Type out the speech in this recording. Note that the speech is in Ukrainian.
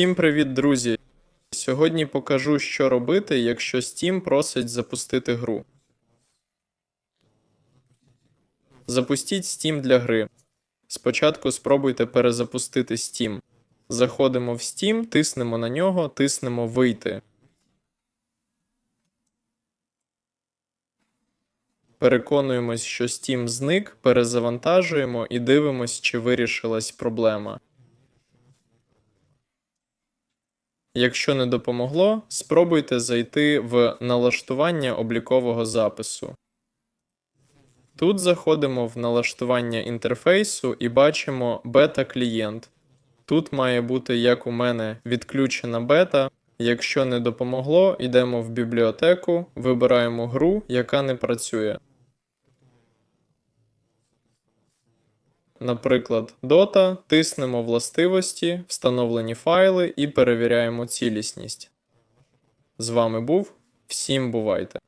Всім привіт, друзі! Сьогодні покажу, що робити, якщо Steam просить запустити гру. Запустіть Steam для гри. Спочатку спробуйте перезапустити Steam. Заходимо в Steam, тиснемо на нього, тиснемо Вийти. Переконуємось, що Steam зник, перезавантажуємо і дивимось, чи вирішилась проблема. Якщо не допомогло, спробуйте зайти в налаштування облікового запису. Тут заходимо в налаштування інтерфейсу і бачимо бета-клієнт. Тут має бути, як у мене, відключена бета. Якщо не допомогло, йдемо в бібліотеку, вибираємо гру, яка не працює. Наприклад, Dota, тиснемо властивості, встановлені файли і перевіряємо цілісність. З вами був. Всім бувайте!